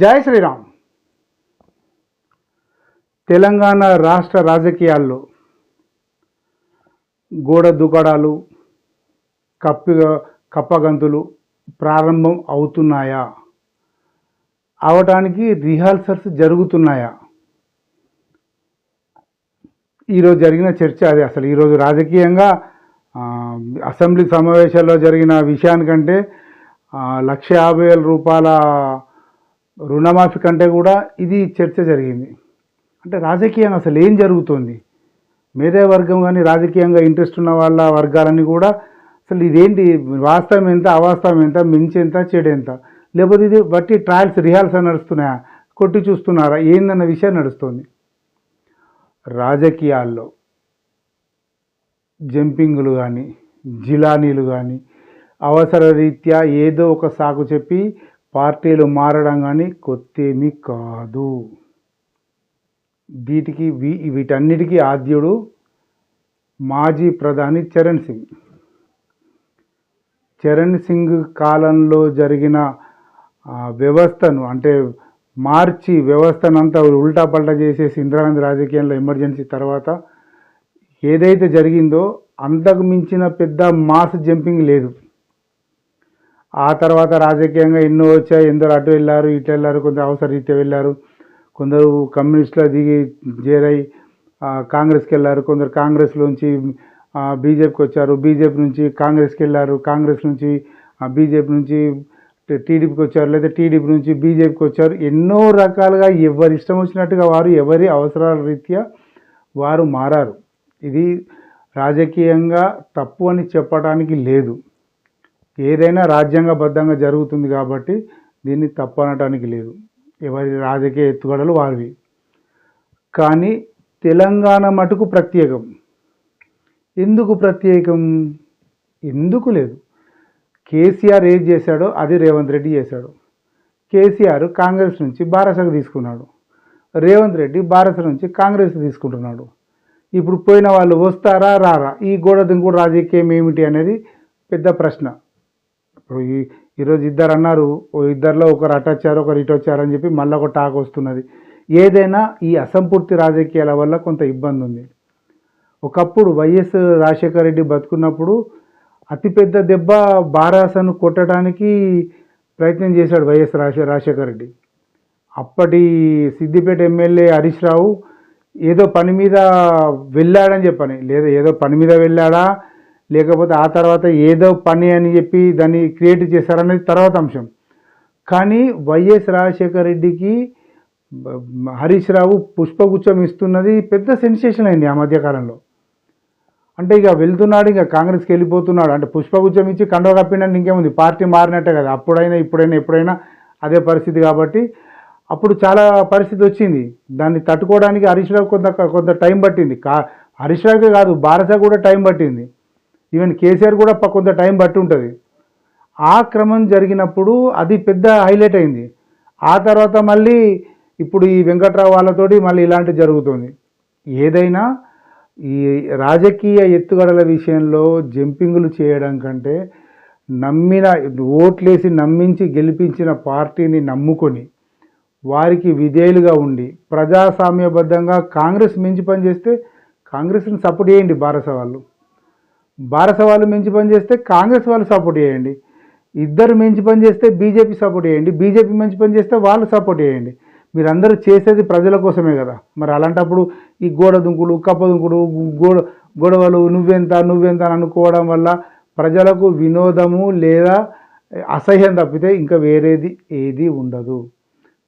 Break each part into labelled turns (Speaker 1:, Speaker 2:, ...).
Speaker 1: జై శ్రీరామ్. తెలంగాణ రాష్ట్ర రాజకీయాల్లో గోడ దుకాడాలు కప్పి కప్పగంతులు ప్రారంభం అవుతున్నాయా? అవటానికి రిహార్సల్స్ జరుగుతున్నాయా? ఈరోజు జరిగిన చర్చ అది అసలు. ఈరోజు రాజకీయంగా అసెంబ్లీ సమావేశాల్లో జరిగిన విషయానికంటే లక్ష యాభై వేల రూపాయల రుణమాఫీ కంటే కూడా ఇది చర్చ జరిగింది. అంటే రాజకీయంగా అసలు ఏం జరుగుతుంది? మేధా వర్గం కానీ రాజకీయంగా ఇంట్రెస్ట్ ఉన్న వాళ్ళ వర్గాలన్నీ కూడా అసలు ఇదేంటి? వాస్తవం ఎంత అవాస్తవం ఎంత మించి ఎంత లేకపోతే ఇది బట్టి ట్రయల్స్ రిహార్సల్ నడుస్తున్నాయా? కొట్టి చూస్తున్నారా? ఏందన్న విషయం నడుస్తుంది. రాజకీయాల్లో జంపింగ్లు కానీ జిలానీలు కానీ అవసర రీత్యా ఏదో ఒక సాకు చెప్పి పార్టీలు మారడం కానీ కొత్తేమీ కాదు. వీటికి వీ- వీటన్నిటికీ ఆద్యుడు మాజీ ప్రధాని చరణ్ సింగ్. చరణ్ సింగ్ కాలంలో జరిగిన వ్యవస్థను అంటే మార్చి వ్యవస్థనంతా ఉల్టా ఉల్టాపల్టా చేసేసి ఇందిరాగాంధీ రాజకీయంలో ఎమర్జెన్సీ తర్వాత ఏదైతే జరిగిందో అంతకు మించిన పెద్ద మాస్ జంపింగ్ లేదు. ఆ తర్వాత రాజకీయంగా ఎన్నో వచ్చాయి. ఎందరు అటు వెళ్ళారు ఇటు వెళ్ళారు కొందరు అవసరరీత్యా వెళ్ళారు. కొందరు కమ్యూనిస్టులో దిగి చేరై కాంగ్రెస్కి వెళ్ళారు. కొందరు కాంగ్రెస్లోంచి బీజేపీకి వచ్చారు. బీజేపీ నుంచి కాంగ్రెస్కి వెళ్ళారు. కాంగ్రెస్ నుంచి బీజేపీ నుంచి టీడీపీకి వచ్చారు. లేదా టీడీపీ నుంచి బీజేపీకి వచ్చారు. ఎన్నో రకాలుగా ఎవరి ఇష్టం వచ్చినట్టుగా వారు ఎవరి అవసరాల రీత్యా వారు మారారు. ఇది రాజకీయంగా తప్పు అని చెప్పడానికి లేదు. ఏదైనా రాజ్యాంగబద్ధంగా జరుగుతుంది కాబట్టి దీన్ని తప్పనటానికి లేదు. ఎవరి రాజకీయ ఎత్తుగడలు వారివి. కానీ తెలంగాణ మటుకు ప్రత్యేకం. ఎందుకు ప్రత్యేకం? ఎందుకు లేదు. కేసీఆర్ ఏది చేశాడో అది రేవంత్ రెడ్డి చేశాడు. కేసీఆర్ కాంగ్రెస్ నుంచి బారసకు తీసుకున్నాడు. రేవంత్ రెడ్డి బారస నుంచి కాంగ్రెస్ తీసుకుంటున్నాడు. ఇప్పుడు పోయిన వాళ్ళు వస్తారా రారా? ఈ గోడ దింకుడు రాజకీయం ఏమిటి అనేది పెద్ద ప్రశ్న. ఇప్పుడు ఈ ఈరోజు ఇద్దరు అన్నారు ఓ ఇద్దరిలో ఒకరు అటు వచ్చారు ఒకరు ఇటు వచ్చారు అని చెప్పి మళ్ళీ ఒక టాక్ వస్తున్నది. ఏదైనా ఈ అసంపూర్తి రాజకీయాల వల్ల కొంత ఇబ్బంది ఉంది. ఒకప్పుడు వైఎస్ రాజశేఖర రెడ్డి బతుకున్నప్పుడు అతిపెద్ద దెబ్బ బారాసను కొట్టడానికి ప్రయత్నం చేశాడు వైఎస్ రాజశేఖర రెడ్డి. అప్పటి సిద్దిపేట ఎమ్మెల్యే హరీష్ రావు ఏదో పని మీద వెళ్ళాడని చెప్పని లేదా ఏదో పని మీద వెళ్ళాడా లేకపోతే ఆ తర్వాత ఏదో పని అని చెప్పి దాన్ని క్రియేట్ చేశారనేది తర్వాత అంశం. కానీ వైఎస్ రాజశేఖర రెడ్డికి హరీష్ రావు పుష్పగుచ్చం ఇస్తున్నది పెద్ద సెన్సేషన్ అయింది ఆ మధ్యకాలంలో అంటే ఇక వెళ్తున్నాడు ఇక కాంగ్రెస్కి వెళ్ళిపోతున్నాడు. అంటే పుష్పగుచ్చం ఇచ్చి కండవ కప్పిండంటే ఇంకేముంది? పార్టీ మారినట్టే కదా. అప్పుడైనా ఇప్పుడైనా ఎప్పుడైనా అదే పరిస్థితి కాబట్టి అప్పుడు చాలా పరిస్థితి వచ్చింది. దాన్ని తట్టుకోవడానికి హరీష్ రావు కొంత కొంత టైం పట్టింది. కా హరీష్ రావుకే కాదు భారత కూడా టైం పట్టింది. ఈవెన్ కేసీఆర్ కూడా కొంత టైం పట్టి ఉంటుంది. ఆ క్రమం జరిగినప్పుడు అది పెద్ద హైలైట్ అయింది. ఆ తర్వాత మళ్ళీ ఇప్పుడు ఈ వెంకట్రావు వాళ్ళతోటి మళ్ళీ ఇలాంటివి జరుగుతుంది. ఏదైనా ఈ రాజకీయ ఎత్తుగడల విషయంలో జంపింగులు చేయడం కంటే నమ్మిన ఓట్లేసి నమ్మించి గెలిపించిన పార్టీని నమ్ముకొని వారికి విధేయులుగా ఉండి ప్రజాస్వామ్యబద్ధంగా కాంగ్రెస్ మించి పనిచేస్తే కాంగ్రెస్ని సపోర్ట్ చేయండి భారత వాళ్ళు భారత వాళ్ళు మించి పనిచేస్తే కాంగ్రెస్ వాళ్ళు సపోర్ట్ చేయండి. ఇద్దరు మంచి పని చేస్తే బీజేపీ సపోర్ట్ చేయండి. బీజేపీ మంచి పని చేస్తే వాళ్ళు సపోర్ట్ చేయండి. మీరందరూ చేసేది ప్రజల కోసమే కదా. మరి అలాంటప్పుడు ఈ గోడ దుంకులు కప్ప దుంకుడు గోడ గొడవలు నువ్వెంత నువ్వెంత అని అనుకోవడం వల్ల ప్రజలకు వినోదము లేదా అసహ్యం తప్పితే ఇంకా వేరేది ఏది ఉండదు.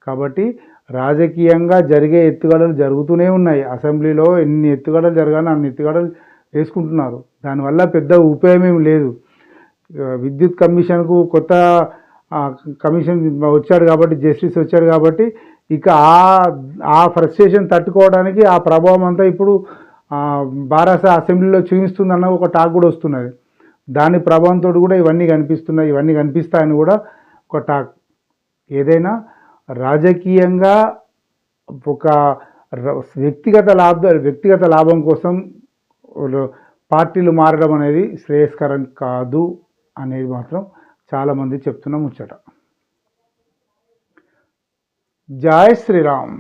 Speaker 1: కాబట్టి రాజకీయంగా జరిగే ఎత్తుగడలు జరుగుతూనే ఉన్నాయి. అసెంబ్లీలో ఎన్ని ఎత్తుగడలు జరగాలో అన్ని ఎత్తుగడలు వేసుకుంటున్నారు. దానివల్ల పెద్ద ఉపయోగం లేదు. విద్యుత్ కమిషన్కు కొత్త కమిషన్ వచ్చాడు కాబట్టి జస్టిస్ వచ్చాడు కాబట్టి ఇక ఆ ఆ ఫ్రస్ట్రేషన్ తట్టుకోవడానికి ఆ ప్రభావం అంతా ఇప్పుడు బారాస అసెంబ్లీలో చూపిస్తుందన్న ఒక టాక్ కూడా వస్తున్నది. దాని ప్రభావంతో కూడా ఇవన్నీ కనిపిస్తున్నాయి ఇవన్నీ కనిపిస్తాయని కూడా ఒక టాక్. ఏదైనా రాజకీయంగా ఒక వ్యక్తిగత లాభ వ్యక్తిగత లాభం కోసం పార్టీలు మారడం అనేది శ్రేయస్కరం కాదు అనేది మాత్రం చాలామంది చెప్తున్న ముచ్చట. జై శ్రీరామ్.